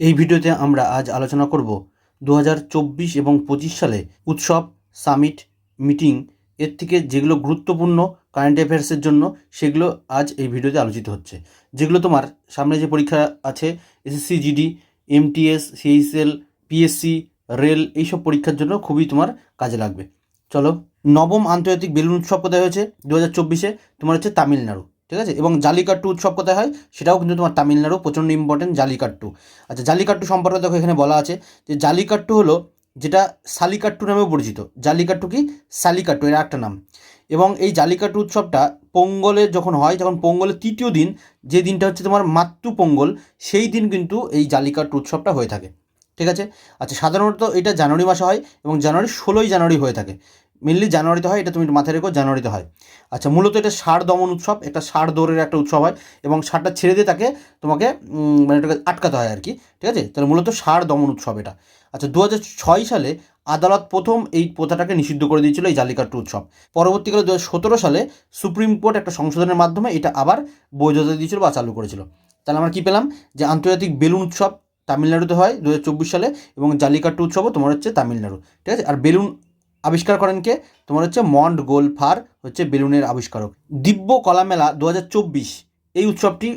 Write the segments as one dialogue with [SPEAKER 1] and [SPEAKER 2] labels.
[SPEAKER 1] এই ভিডিওতে আমরা আজ আলোচনা করব দু হাজার চব্বিশ এবং পঁচিশ সালে উৎসব, সামিট, মিটিং, এর থেকে যেগুলো গুরুত্বপূর্ণ কারেন্ট অ্যাফেয়ার্সের জন্য সেগুলো আজ এই ভিডিওতে আলোচিত হচ্ছে। যেগুলো তোমার সামনে যে পরীক্ষা আছে SSC GD MTS CHL PSC rail এইসব পরীক্ষার জন্য খুবই তোমার কাজে লাগবে। চলো, নবম আন্তর্জাতিক বেলুন উৎসব কোথায় হয়েছে? দু হাজার চব্বিশে, তোমার হচ্ছে তামিলনাড়ু। ঠিক আছে? এবং জালিকাট্টু উৎসব কোথায় হয়? সেটাও কিন্তু তোমার তামিলনাড়ু, প্রচণ্ড ইম্পর্টেন্ট জালিকাট্টু। আচ্ছা জালিকাট্টু সম্পর্কে দেখো এখানে বলা আছে যে জালিকাট্টু হলো যেটা সালিকাট্টু নামেও পরিচিত। জালিকাট্টু কি? সালিকাট্টু, এর একটা নাম। এবং এই জালিকাট্টু উৎসবটা পোঙ্গলে যখন হয় যখন পোঙ্গলের তৃতীয় দিন, যে দিনটা হচ্ছে তোমার মাতৃ পোঙ্গল, সেই দিন কিন্তু এই জালিকাট্টু উৎসবটা হয়ে থাকে। ঠিক আছে? আচ্ছা সাধারণত এটা জানুয়ারি মাসে হয় এবং জানুয়ারি ষোলোই জানুয়ারি হয়ে থাকে। মেনলি জানুয়ারিতে হয়, এটা তুমি মাথায় রেখো, জানুয়ারিতে হয়। আচ্ছা মূলত এটা ষাঁড় দমন উৎসব, এটা ষাঁড় দৌড়ের একটা উৎসব হয় এবং ষাঁড়টা ছেড়ে দিয়ে তাকে তোমাকে মানে এটাকে আটকাতে হয় আর কি, ঠিক আছে? তাহলে মূলত ষাঁড় দমন উৎসব এটা। আচ্ছা দু সালে আদালত প্রথম এই প্রথাটাকে নিষিদ্ধ করে দিয়েছিল এই জালিকাট্টু উৎসব। পরবর্তীকালে দু সালে সুপ্রিম কোর্ট একটা সংশোধনের মাধ্যমে এটা আবার বৈধতা দিয়েছিল বা চালু করেছিল। তাহলে আমরা কী পেলাম? যে আন্তর্জাতিক বেলুন উৎসব তামিলনাড়ুতে হয় দু হাজার চব্বিশ সালে এবং জালিকাট্টু উৎসবও তোমার হচ্ছে তামিলনাড়ু, ঠিক আছে? আর বেলুন আবিষ্কার করেন কে? তোমার হচ্ছে মন্ট গোল ফার হচ্ছে বেলুনের আবিষ্কারক। দিব্য কলা মেলা দু হাজার চব্বিশ, এই উৎসবটি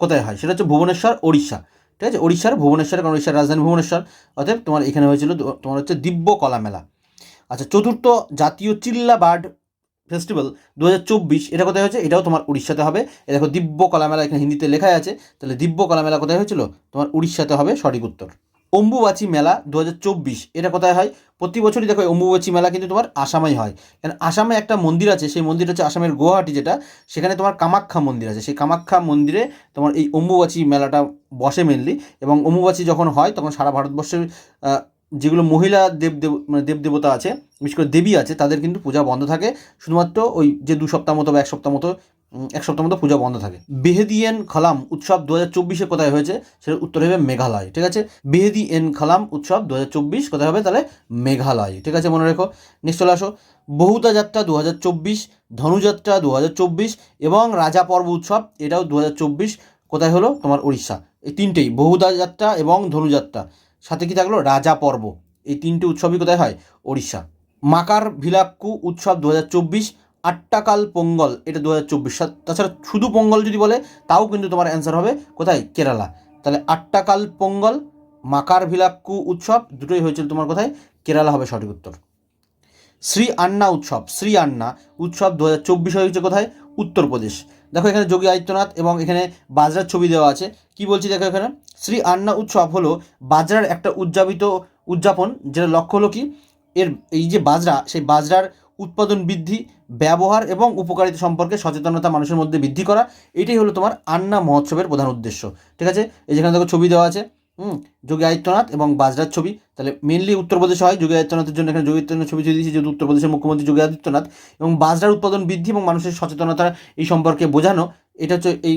[SPEAKER 1] কোথায় হয়? সেটা হচ্ছে ভুবনেশ্বর, ওড়িশা। ঠিক আছে? ওড়িশার ভুবনেশ্বর, কারণ ওড়িশার রাজধানী ভুবনেশ্বর। অতএব তোমার এখানে হয়েছিল তোমার হচ্ছে দিব্য কলা মেলা আচ্ছা চতুর্থ জাতীয় চিল্লা বার্ড ফেস্টিভ্যাল দু হাজার চব্বিশ, এটা কোথায় হয়েছে? এটাও তোমার উড়িষ্যাতে হবে। এ দেখো, দিব্য কলা মেলা এখানে হিন্দিতে লেখাই আছে। তাহলে দিব্য কলা মেলা কোথায় হয়েছিল? তোমার উড়িষ্যাতে হবে, সঠিক উত্তর। অম্বুবাচী মেলা দু হাজার চব্বিশ। এটা কোথায় হয়? প্রতি বছরই দেখো অম্বুবাচী মেলা কিন্তু তোমার আসামেই হয়। কারণ আসামে একটা মন্দির আছে, সেই মন্দির হচ্ছে আসামের গুয়াহাটি যেটা। সেখানে তোমার কামাখ্যা মন্দির আছে। সেই কামাখ্যা মন্দিরে তোমার এই অম্বুবাচী মেলাটা বসে মেনলি এবং অম্বুবাচী যখন হয়, তখন সারা ভারতবর্ষের যেগুলো মহিলা দেব দেব মানে দেব দেবতা আছে, বিশেষ করে দেবী আছে, তাদের কিন্তু পূজা বন্ধ থাকে। শুধুমাত্র ওই যে দু সপ্তাহ মতো বা এক সপ্তাহ মতো এক সপ্তাহ মতো পূজা বন্ধ থাকে। বেহেদিয়েন খলাম উৎসব দু হাজার চব্বিশে কোথায় হয়েছে? সেটা উত্তর হবে মেঘালয়, ঠিক আছে? বেহেদি এন খালাম উৎসব দু হাজার চব্বিশ কোথায় হবে? তাহলে মেঘালয়, ঠিক আছে মনে রেখো? নেক্সট চলে আসো। বহুতা যাত্রা দু হাজার চব্বিশ, ধনুযাত্রা দু হাজার চব্বিশ এবং রাজা পর্ব উৎসব এটাও দু হাজার চব্বিশ কোথায় হলো? তোমার উড়িষ্যা এই তিনটেই, বহুদা যাত্রা এবং ধনুযাত্রা। সাথে কি থাকল? রাজা পর্ব। এই তিনটে উৎসবই কোথায় হয়? ওড়িশা। মাকার ভিলাক্কু উৎসব দু হাজার চব্বিশ আট্টাকাল পোঙ্গল, এটা দু হাজার চব্বিশ তাছাড়া শুধু পোঙ্গল যদি বলে, তাও কিন্তু তোমার অ্যান্সার হবে কোথায়? কেরালা। তাহলে আট্টাকাল পোঙ্গল, মাকার ভিলাক্কু উৎসব, দুটোই হয়েছিল তোমার কোথায়? কেরালা হবে সঠিক উত্তর। শ্রী আন্না উৎসব, শ্রী আন্না উৎসব দু হাজার চব্বিশ হয়েছে কোথায়? উত্তরপ্রদেশ। দেখো এখানে যোগী আদিত্যনাথ এবং এখানে বাজরার ছবি দেওয়া আছে। কি বলছি দেখো এখানে? শ্রী আন্না উৎসব হলো বাজরার একটা উদযাপিত উদযাপন যেটা লক্ষ্য হলো কি? এর এই যে বাজরা, সেই বাজরার উৎপাদন বৃদ্ধি, ব্যবহার এবং উপকারিতা সম্পর্কে সচেতনতা মানুষের মধ্যে বৃদ্ধি করা, এটাই হলো তোমার আন্না মহোৎসবের প্রধান উদ্দেশ্য। ঠিক আছে? এই যেখানে দেখো ছবি দেওয়া আছে, হুম? যোগী আদিত্যনাথ এবং বাজরার ছবি। তাহলে মেনলি উত্তরপ্রদেশে হয় যোগী আদিত্যনাথের জন্য। এখানে যোগী আদিত্যনাথ ছবি দিয়েছি, যেহেতু উত্তরপ্রদেশের মুখ্যমন্ত্রী যোগী আদিত্যনাথ। এবং বাজরার উৎপাদন বৃদ্ধি এবং মানুষের সচেতনতা এই সম্পর্কে বোঝানো, এটা হচ্ছে এই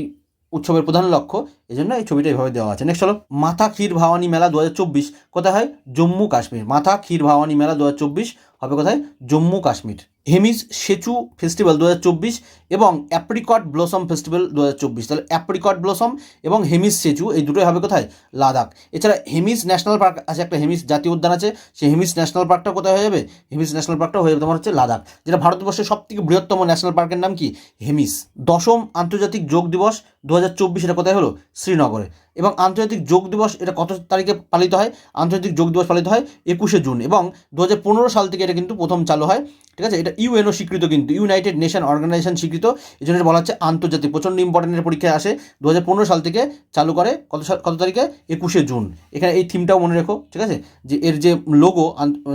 [SPEAKER 1] উৎসবের প্রধান লক্ষ্য এই জন্য এই ছবিটা এভাবে দেওয়া আছে। নেক্সট হলো, মাথা ক্ষীর ভাওয়ানি মেলা দু হাজার চব্বিশ। কোথায়? হয় জম্মু কাশ্মীর। মাথা ক্ষীর ভাওয়ানি মেলা দু হাজার চব্বিশ। হবে কোথায়? জম্মু কাশ্মীর। হেমিস সেচু ফেস্টিভ্যাল দু হাজার চব্বিশ এবং অ্যাপ্রিকট ব্লসম ফেস্টিভ্যাল দু হাজার চব্বিশ। তাহলে অ্যাপ্রিকট ব্লসম এবং হেমিস সেচু, এই দুটোই হবে কোথায়? লাদাখ। এছাড়া হেমিস ন্যাশনাল পার্ক আছে, একটা হেমিস জাতীয় উদ্যান আছে, সেই হেমিস ন্যাশনাল পার্কটা কোথায় হয়ে যাবে? হেমিস ন্যাশনাল পার্কটা হয়ে যাবে, তোমার হচ্ছে লাদাখ, যেটা ভারতবর্ষের সব থেকে বৃহত্তম ন্যাশনাল পার্কের নাম কি? হেমিস। দশম আন্তর্জাতিক যোগ দিবস দু হাজার চব্বিশ, এটা কোথায় হলো? শ্রীনগরে। এবং আন্তর্জাতিক যোগ দিবস, এটা কত তারিখে পালিত হয়? আন্তর্জাতিক যোগ দিবস পালিত হয় একুশে জুন এবং দু হাজার পনেরো সাল থেকে এটা কিন্তু প্রথম চালু হয়। ঠিক আছে? এটা ইউএনও স্বীকৃত কিন্তু, ইউনাইটেড নেশন অর্গানাইজেশন স্বীকৃত। এই জন্য বলা হচ্ছে আন্তর্জাতিক, প্রচণ্ড ইম্পর্টেন্টের পরীক্ষায় আসে। দু হাজার পনেরো সাল থেকে চালু করে, কত কত তারিখে? একুশে জুন। এখানে এই থিমটাও মনে রেখো, ঠিক আছে? যে এর যে লোগো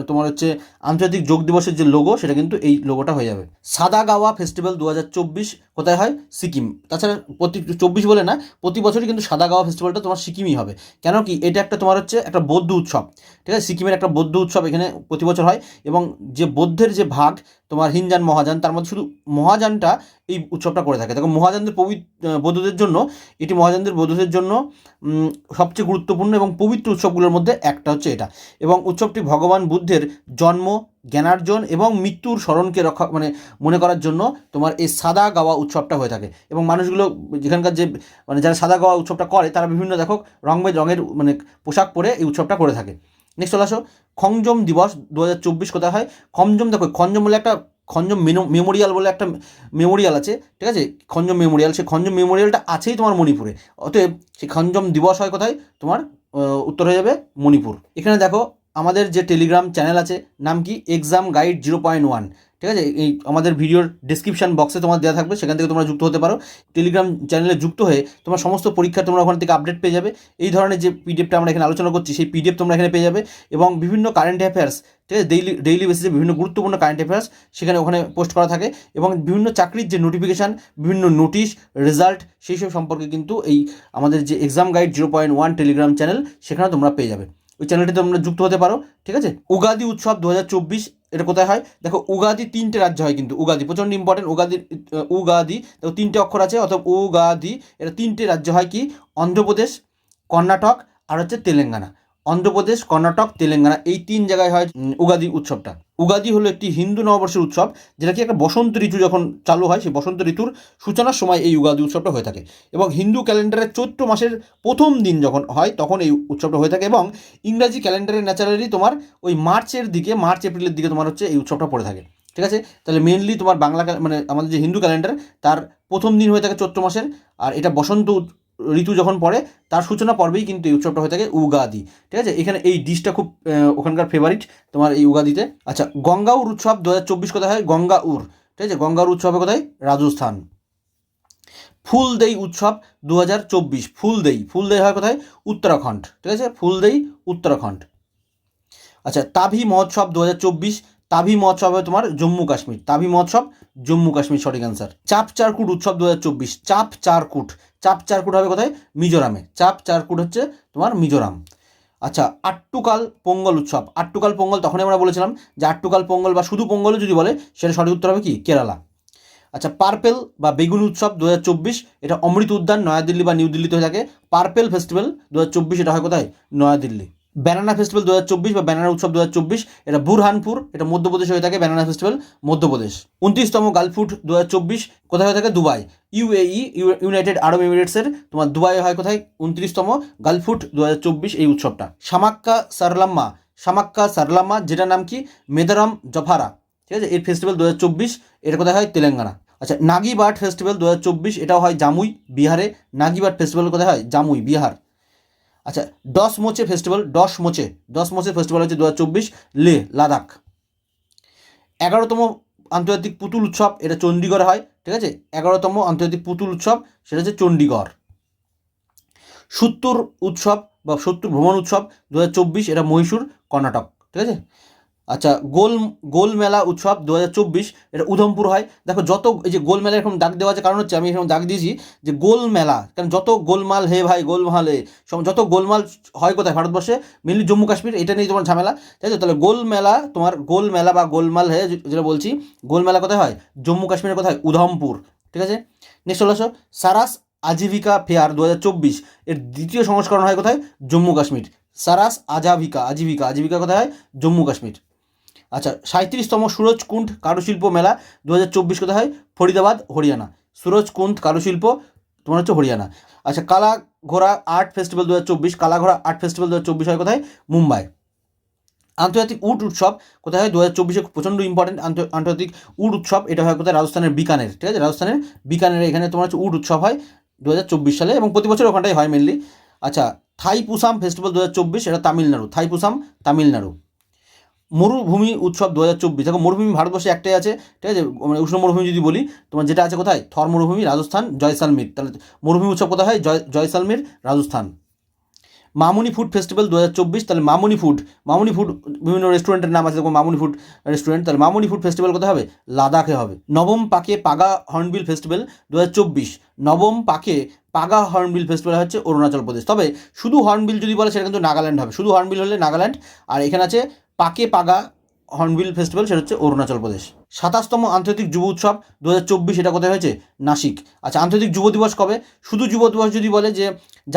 [SPEAKER 1] তোমার হচ্ছে আন্তর্জাতিক যোগ দিবসের যে লোগো সেটা কিন্তু এই লোগোটা হয়ে যাবে। সাদা গাওয়া ফেস্টিভ্যাল দু হাজার চব্বিশ কোথায় হয়? সিকিম। তাছাড়া প্রতি, চব্বিশ বলে না, প্রতি বছরই কিন্তু সাদা গাওয়া ফেস্টিভ্যালটা তোমার সিকিমই হবে। কেন কি? এটা একটা তোমার হচ্ছে একটা বৌদ্ধ উৎসব, ঠিক আছে? সিকিমের একটা বৌদ্ধ উৎসব এখানে প্রতি বছর হয় এবং যে বৌদ্ধের যে ভাগ তোমার হিনজান মহাযান, তার মধ্যে শুধু মহাযানটা এই উৎসবটা করে থাকে। দেখো মহাজানদের পবিত্র বৌদ্ধদের জন্য, এটি মহাজানদের বৌদ্ধদের জন্য সবচেয়ে গুরুত্বপূর্ণ এবং পবিত্র উৎসবগুলোর মধ্যে একটা হচ্ছে এটা। এবং উৎসবটি ভগবান বুদ্ধের জন্ম, জ্ঞানার্জন এবং মৃত্যুর স্মরণকে রক্ষা মানে মনে করার জন্য তোমার এই সাদা গাওয়া উৎসবটা হয়ে থাকে। এবং মানুষগুলো যেখানকার যে মানে যারা সাদা গাওয়া উৎসবটা করে, তারা বিভিন্ন, দেখো রং বেজ রঙের মানে পোশাক পরে এই উৎসবটা করে থাকে। নেক্সট চলে আসো, খঞ্জম দিবস দু হাজার চব্বিশ কোথায় হয়? খঞ্জম দেখো, খঞ্জম বলে একটা, খঞ্জম মেমোরিয়াল বলে একটা মেমোরিয়াল আছে, ঠিক আছে? খঞ্জম মেমোরিয়াল সেই খঞ্জম মেমোরিয়ালটা আছেই তোমার মণিপুরে। অতএব সেই খঞ্জম দিবস হয় কোথায়? তোমার উত্তর হয়ে যাবে মণিপুর। এখানে দেখো, আমাদের যে টেলিগ্রাম চ্যানেল আছে, নাম কি? Exam guide zero point one ঠিক আছে? এই আমাদের ভিডিওর ডিসক্রিপশন বক্সে তোমার দেওয়া থাকবে, সেখান থেকে তোমরা যুক্ত হতে পারো। টেলিগ্রাম চ্যানেলে যুক্ত হয়ে তোমার সমস্ত পরীক্ষা তোমরা ওখান থেকে আপডেট পেয়ে যাবে। এই ধরনের যে পিডিএফটা আমরা এখানে আলোচনা করছি, সেই পিডিএফ তোমরা এখানে পেয়ে যাবে এবং বিভিন্ন কারেন্ট অ্যাফেয়ার্স ঠিক আছে? ডেইলি ডেইলি বেসিসে বিভিন্ন গুরুত্বপূর্ণ কারেন্ট অ্যাফেয়ার্স সেখানে ওখানে পোস্ট করা থাকে এবং বিভিন্ন চাকরির যে নোটিফিকেশান বিভিন্ন নোটিশ রেজাল্ট সেই সব সম্পর্কে কিন্তু এই আমাদের যে exam guide zero point one Telegram channel সেখানে তোমরা পেয়ে যাবে। ওই চ্যানেলটিতে তোমরা যুক্ত হতে পারো, ঠিক আছে? উগাদি উৎসব দু হাজার চব্বিশ এটা কোথায় হয়? দেখো, উগাদি তিনটে রাজ্য হয় কিন্তু, উগাদি। প্রচণ্ড ইম্পর্টেন্ট উগাদি উগাদি। দেখো, তিনটে অক্ষর আছে, অথবা উগাদি। এটা তিনটে রাজ্য হয় কি? অন্ধ্রপ্রদেশ, কর্ণাটক, আর হচ্ছে তেলেঙ্গানা। অন্ধ্রপ্রদেশ, কর্ণাটক, তেলেঙ্গানা, এই তিন জায়গায় হয় উগাদি উৎসবটা। উগাদি হলো একটি হিন্দু নববর্ষের উৎসব, যেটা কি একটা বসন্ত ঋতু যখন চালু হয়, সেই বসন্ত ঋতুর সূচনার সময় এই উগাদি উৎসবটা হয়ে থাকে। এবং হিন্দু ক্যালেন্ডারের চৈত্র মাসের প্রথম দিন যখন হয়, তখন এই উৎসবটা হয়ে থাকে এবং ইংরাজি ক্যালেন্ডারের ন্যাচারালি তোমার ওই মার্চের দিকে, মার্চ, এপ্রিলের দিকে তোমার হচ্ছে এই উৎসবটা পড়ে থাকে। ঠিক আছে? তাহলে মেনলি তোমার বাংলা মানে আমাদের যে হিন্দু ক্যালেন্ডার, তার প্রথম দিন হয়ে থাকে চৈত্র মাসের, আর এটা বসন্ত ঋতু যখন পড়ে, তার সূচনা পর্বেই কিন্তু এই উৎসবটা হয়ে থাকে উগাদি। ঠিক আছে? এখানে এই ডিশটা খুব ওখানকার ফেভারিট তোমার এই উগাদিতে। আচ্ছা গঙ্গাউর উৎসব দু হাজার চব্বিশ কোথায় হয়? গঙ্গাউর ঠিক আছে? গঙ্গাউর উৎসবে কোথায়? রাজস্থান। ফুলদেই উৎসব দু হাজার চব্বিশ। ফুলদেই। ফুলদেই হয় কোথায়? উত্তরাখণ্ড। ঠিক আছে? ফুলদেই উত্তরাখণ্ড। আচ্ছা তাভি মহোৎসব দু হাজার চব্বিশ তাভি মহোৎসব হবে তোমার জম্মু কাশ্মীর। তাভি মহোৎসব জম্মু কাশ্মীর সঠিক অ্যান্সার চাপ চারকুট উৎসব দু হাজার চব্বিশ। চাপ চারকুট চাপ চারকুট হবে কোথায়? মিজোরামে। চাপ চারকুট হচ্ছে তোমার মিজোরাম। আচ্ছা আট্টুকাল পোঙ্গল উৎসব। আট্টুকাল পোঙ্গল, তখনই আমরা বলেছিলাম যে আট্টুকাল পোঙ্গল বা শুধু পোঙ্গলও যদি বলে, সেটা সঠিক উত্তর হবে কি? কেরালা। আচ্ছা পার্পেল বা বেগুন উৎসব দু হাজার চব্বিশ, এটা অমৃত উদ্যান, নয়াদিল্লি বা নিউ দিল্লিতে হয়ে থাকে। পার্পেল ফেস্টিভ্যাল দু হাজার চব্বিশ, এটা হয় কোথায়? নয়াদিল্লি। ব্যানানা ফেস্টিভ্যাল দু হাজার চব্বিশ বা ব্যানানা উৎসব দু হাজার চব্বিশ, এটা বুরহানপুর, এটা মধ্যপ্রদেশে হয়ে থাকে ব্যানানা ফেস্টিভ্যাল মধ্যপ্রদেশ। উনত্রিশতম গালফুট দু হাজার চব্বিশ, কোথায় হয়ে থাকে? দুবাই। ইউএই ইউনাইটেড আরব এমিরেটসের, তোমার দুবাই হয় কোথায়? উনত্রিশতম গালফুট দু হাজার চব্বিশ এই উৎসবটা। সামাক্কা সারলাম্মা সামাক্কা সারলাম্মা, যেটার নাম কি? মেদারাম জফারা। ঠিক আছে? এর ফেস্টিভ্যাল দু হাজার চব্বিশ, এটা কোথায় হয়? তেলেঙ্গানা। আচ্ছা নাগি বার্ড ফেস্টিভ্যাল দু হাজার চব্বিশ, এটাও হয় জামুই, বিহারে। নাগি বার্ড ফেস্টিভ্যাল কোথায় হয়? জামুই, বিহার। আচ্ছা দশ মোচে ফেস্টিভ্যাল দশ মোচে দশ মোচে ফেস্টিভ্যাল হচ্ছে দু হাজার চব্বিশ লে লাদাখ। এগারোতম আন্তর্জাতিক পুতুল উৎসব, এটা চণ্ডীগড়ে হয়, ঠিক আছে? এগারোতম আন্তর্জাতিক পুতুল উৎসব, সেটা হচ্ছে চণ্ডীগড়। সত্তর উৎসব বা সত্তর ভ্রমণ উৎসব দু হাজার চব্বিশ, এটা মহীশূর, কর্ণাটক, ঠিক আছে? আচ্ছা গোল গোল মেলা উৎসব দু হাজার চব্বিশ, এটা উধমপুর হয়। দেখো, যত এই যে গোল মেলা এরকম দাগ দেওয়া আছে, কারণ হচ্ছে আমি এরকম ডাক দিয়েছি যে গোল মেলা, কারণ যত গোলমাল, হে ভাই, গোলমাল হে সব- যত গোলমাল হয় কোথায় ভারতবর্ষে মেনলি জম্মু কাশ্মীর, এটা নিয়ে তোমার ঝামেলা। তাই তো তাহলে গোল মেলা, তোমার গোল মেলা বা গোলমাল, হে যেটা বলছি, গোল মেলা কোথায় হয়? জম্মু কাশ্মীরের কোথায় উধমপুর। ঠিক আছে? নেক্সট হলো সারাস আজীবিকা ফেয়ার দু হাজার চব্বিশ, এর দ্বিতীয় সংস্করণ হয় কোথায়? জম্মু কাশ্মীর। সারাস আজাভিকা আজীবিকা আজীবিকা কোথায় হয়? জম্মু কাশ্মীর। আচ্ছা সাঁত্রিশতম সুরজকুণ্ড কারুশিল্প মেলা দু হাজার চব্বিশ কোথায় হয়? ফরিদাবাদ, হরিয়ানা। সুরজকুণ্ড কারুশিল্প, তোমার হচ্ছে হরিয়ানা। আচ্ছা কালা ঘোড়া আর্ট ফেস্টিভ্যাল দু হাজার চব্বিশ কালা ঘোড়া আর্ট ফেস্টিভ্যাল দু হাজার চব্বিশ হয় কোথায়? মুম্বাই। আন্তর্জাতিক উট উৎসব কোথায় হয়? দু হাজার চব্বিশে প্রচণ্ড ইম্পর্টেন্ট আন্তর্জাতিক উট উৎসব, এটা হয় কোথায়? রাজস্থানের বিকানের, ঠিক আছে? রাজস্থানের বিকানের এখানে তোমার হচ্ছে উট উৎসব হয় দু হাজার চব্বিশ সালে এবং প্রতি বছর ওখানটাই হয় মেনলি আচ্ছা থাই পুসাম ফেস্টিভ্যাল দু হাজার চব্বিশ, এটা তামিলনাড়ু। থাই পুসাম তামিলনাড়ু। মরুভূমি উৎসব দু হাজার চব্বিশ। দেখো, মরুভূমি ভারতবর্ষে একটাই আছে, ঠিক আছে? মানে উষ্ণ মরুভূমি যদি বলি, তোমার যেটা আছে কোথায়? থর মরুভূমি, রাজস্থান, জয়সালমীর। তাহলে মরুভূমি উৎসব কোথায় হয়? জয়, জয়সালমীর, রাজস্থান। মামুনি ফুড ফেস্টিভ্যাল দু হাজার চব্বিশ, তাহলে মামুনি ফুড। মামুনি ফুড, বিভিন্ন রেস্টুরেন্টের নাম আছে, দেখো, মামুনি ফুড রেস্টুরেন্ট। তাহলে মামুনি ফুড ফেস্টিভ্যাল কোথায় হবে? লাদাখে হবে। নবম পাকে পাগা হর্নবিল ফেস্টিভ্যাল দু হাজার চব্বিশ। নবম পাকে পাগা হর্নবিল ফেস্টিভ্যাল হচ্ছে অরুণাচল প্রদেশ। তবে শুধু হর্নবিল যদি বলে, সেটা কিন্তু নাগাল্যান্ড হবে। শুধু হর্নবিল হলে নাগাল্যান্ড। আর এখানে আছে পাকে পাগা হর্নবিল ফেস্টিভ্যাল, সেটা হচ্ছে অরুণাচল প্রদেশ। সাতাশতম আন্তর্জাতিক যুব উৎসব দু চব্বিশ, এটা কোথায় হয়েছে? নাসিক। আচ্ছা আন্তর্জাতিক যুব দিবস কবে? শুধু যুব দিবস যদি বলে যে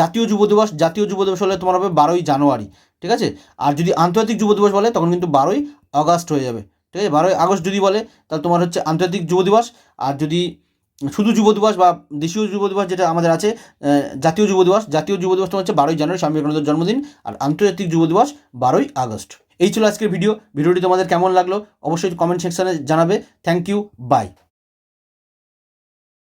[SPEAKER 1] জাতীয় যুব দিবস, জাতীয় যুব দিবস হলে তোমার হবে বারোই জানুয়ারি, ঠিক আছে? আর যদি আন্তর্জাতিক যুব দিবস বলে, তখন কিন্তু বারোই আগস্ট হয়ে যাবে, ঠিক আছে? বারোই আগস্ট যদি বলে, তাহলে তোমার হচ্ছে আন্তর্জাতিক যুব দিবস। আর যদি শুধু যুব দিবস বা দেশীয় যুব দিবস যেটা আমাদের আছে জাতীয় যুব দিবস, জাতীয় যুব দিবস তোমার হচ্ছে বারোই জানুয়ারি, স্বামী বিবেকানন্দের জন্মদিন। আর আন্তর্জাতিক যুব দিবস বারোই আগস্ট। এই ছিল আজকের ভিডিও। ভিডিওটি তোমাদের কেমন লাগল? অবশ্যই কমেন্ট সেকশনে জানাবে। Thank you by